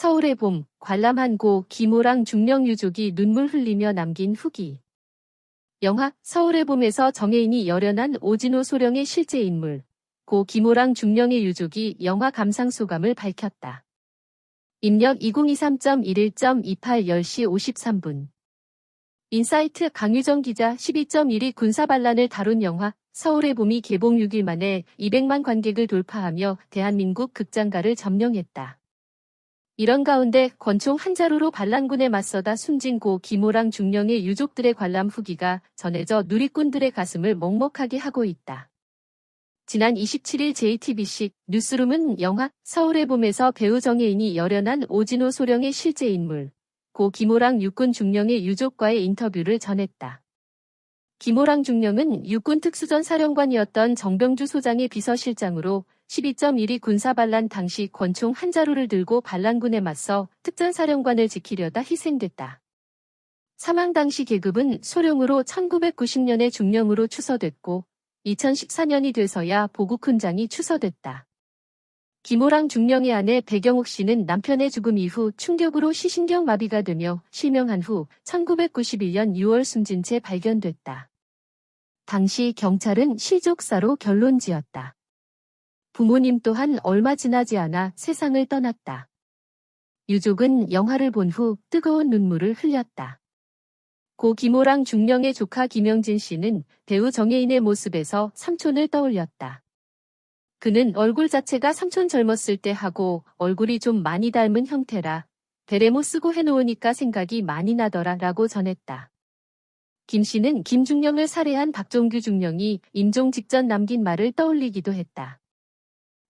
서울의 봄, 관람한 고 김호랑 중령 유족이 눈물 흘리며 남긴 후기. 영화 서울의 봄에서 정혜인이 열연한 오진호 소령의 실제 인물, 고 김호랑 중령의 유족이 영화 감상 소감을 밝혔다. 입력 2023.11.28 10시 53분. 인사이트 강유정 기자 12.1위 군사 반란을 다룬 영화 서울의 봄이 개봉 6일 만에 200만 관객을 돌파하며 대한민국 극장가를 점령했다. 이런 가운데 권총 한 자루로 반란군에 맞서다 숨진 고 김호랑 중령의 유족들의 관람 후기가 전해져 누리꾼들의 가슴을 먹먹하게 하고 있다. 지난 27일 JTBC 뉴스룸은 영화 서울의 봄에서 배우 정혜인이 열연한 오진호 소령의 실제 인물, 고 김호랑 육군 중령의 유족과의 인터뷰를 전했다. 김호랑 중령은 육군 특수전 사령관이었던 정병주 소장의 비서실장으로 12.1위 군사반란 당시 권총 한 자루를 들고 반란군에 맞서 특전사령관을 지키려다 희생됐다. 사망 당시 계급은 소령으로 1990년에 중령으로 추서됐고 2014년이 돼서야 보국훈장이 추서됐다. 김호랑 중령의 아내 배경옥 씨는 남편의 죽음 이후 충격으로 시신경 마비가 되며 실명한 후 1991년 6월 숨진 채 발견됐다. 당시 경찰은 실족사로 결론 지었다. 부모님 또한 얼마 지나지 않아 세상을 떠났다. 유족은 영화를 본 후 뜨거운 눈물을 흘렸다. 고 김호랑 중령의 조카 김영진 씨는 배우 정혜인의 모습에서 삼촌을 떠올렸다. 그는 얼굴 자체가 삼촌 젊었을 때 하고 얼굴이 좀 많이 닮은 형태라 베레모 쓰고 해놓으니까 생각이 많이 나더라 라고 전했다. 김 씨는 김중령을 살해한 박종규 중령이 임종 직전 남긴 말을 떠올리기도 했다.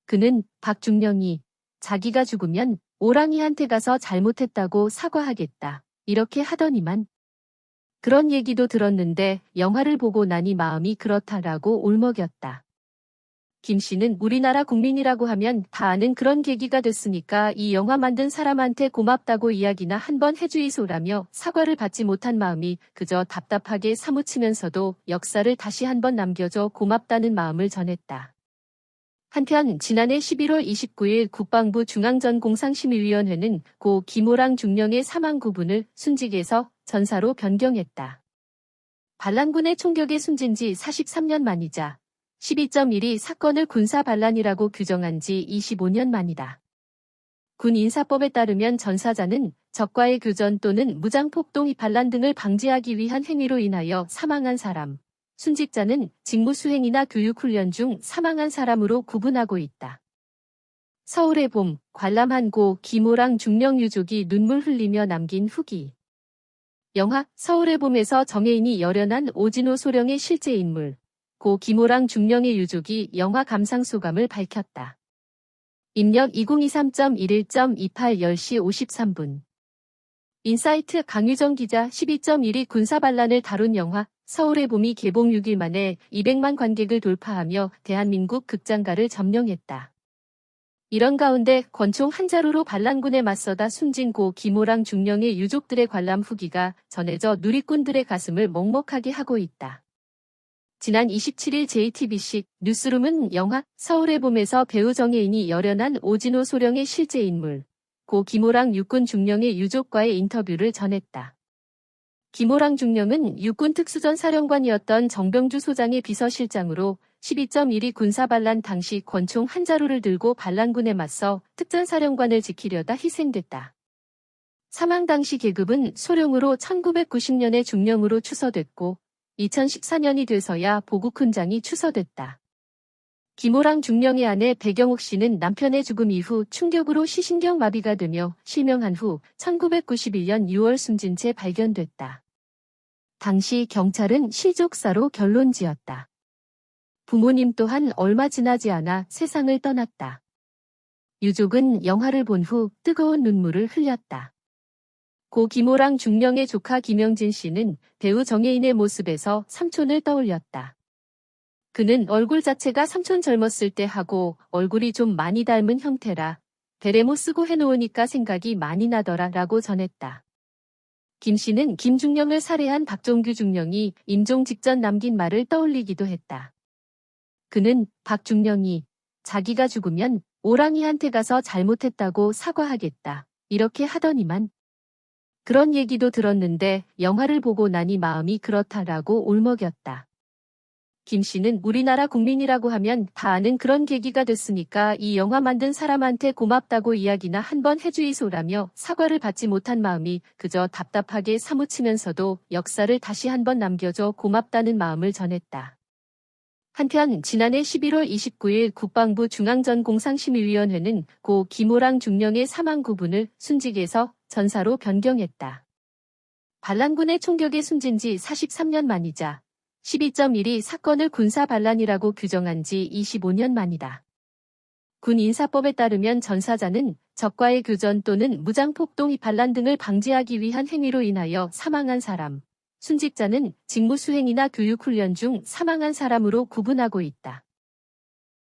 그는 박중령이 자기가 죽으면 오랑이한테 가서 잘못했다고 사과하겠다. 이렇게 하더니만 그런 얘기도 들었는데 영화를 보고 나니 마음이 그렇다라고 울먹였다. 김 씨는 우리나라 국민이라고 하면 다 아는 그런 계기가 됐으니까 이 영화 만든 사람한테 고맙다고 이야기나 한번 해주이소라며 사과를 받지 못한 마음이 그저 답답하게 사무치면서도 역사를 다시 한번 남겨줘 고맙다는 마음을 전했다. 한편 지난해 11월 29일 국방부 중앙전공상심의위원회는 고 김호랑 중령의 사망 구분을 순직에서 전사로 변경했다. 반란군의 총격에 숨진 지 43년 만이자 12.1이 사건을 군사 반란이라고 규정한 지 25년 만이다. 군 인사법에 따르면 전사자는 적과의 교전 또는 무장 폭동 반란 등을 방지하기 위한 행위로 인하여 사망한 사람, 순직자는 직무 수행이나 교육 훈련 중 사망한 사람으로 구분하고 있다. 서울의 봄, 관람한 고 김호랑 중령 유족이 눈물 흘리며 남긴 후기. 영화 서울의 봄에서 정혜인이 열연한 오진호 소령의 실제 인물, 고 김호랑 중령의 유족이 영화 감상 소감을 밝혔다. 입력 2023.11.28 10시 53분. 인사이트 강유정 기자 12.1위 군사반란을 다룬 영화 서울의 봄이 개봉 6일 만에 200만 관객을 돌파하며 대한민국 극장가를 점령했다. 이런 가운데 권총 한 자루로 반란군에 맞서다 숨진 고 김호랑 중령의 유족들의 관람 후기가 전해져 누리꾼들의 가슴을 먹먹하게 하고 있다. 지난 27일 JTBC 뉴스룸은 영화 서울의 봄에서 배우 정혜인이 열연한 오진호 소령의 실제 인물, 고 김호랑 육군 중령의 유족과의 인터뷰를 전했다. 김호랑 중령은 육군 특수전 사령관이었던 정병주 소장의 비서실장으로 12.1위 군사반란 당시 권총 한 자루를 들고 반란군에 맞서 특전사령관을 지키려다 희생됐다. 사망 당시 계급은 소령으로 1990년에 중령으로 추서됐고 2014년이 돼서야 보국 훈장이 추서됐다. 김호랑 중령의 아내 배경옥 씨는 남편의 죽음 이후 충격으로 시신경 마비가 되며 실명한 후 1991년 6월 숨진 채 발견됐다. 당시 경찰은 실족사로 결론 지었다. 부모님 또한 얼마 지나지 않아 세상을 떠났다. 유족은 영화를 본 후 뜨거운 눈물을 흘렸다. 고 김호랑 중령의 조카 김영진 씨는 배우 정혜인의 모습에서 삼촌을 떠올렸다. 그는 얼굴 자체가 삼촌 젊었을 때 하고 얼굴이 좀 많이 닮은 형태라 베레모 쓰고 해놓으니까 생각이 많이 나더라 라고 전했다. 김 씨는 김중령을 살해한 박종규 중령이 임종 직전 남긴 말을 떠올리기도 했다. 그는 박중령이 자기가 죽으면 오랑이한테 가서 잘못했다고 사과하겠다. 이렇게 하더니만. 그런 얘기도 들었는데 영화를 보고 나니 마음이 그렇다라고 울먹였다. 김 씨는 우리나라 국민이라고 하면 다 아는 그런 계기가 됐으니까 이 영화 만든 사람한테 고맙다고 이야기나 한번 해주이소라며 사과를 받지 못한 마음이 그저 답답하게 사무치면서도 역사를 다시 한번 남겨줘 고맙다는 마음을 전했다. 한편 지난해 11월 29일 국방부 중앙전공상심의위원회는 고 김호랑 중령의 사망 구분을 순직에서 전사로 변경했다. 반란군의 총격에 숨진 지 43년 만이자 12.1이 사건을 군사 반란이라고 규정한 지 25년 만이다. 군 인사법에 따르면 전사자는 적과의 교전 또는 무장폭동 반란 등을 방지하기 위한 행위로 인하여 사망한 사람, 순직자는 직무수행이나 교육훈련 중 사망한 사람으로 구분하고 있다.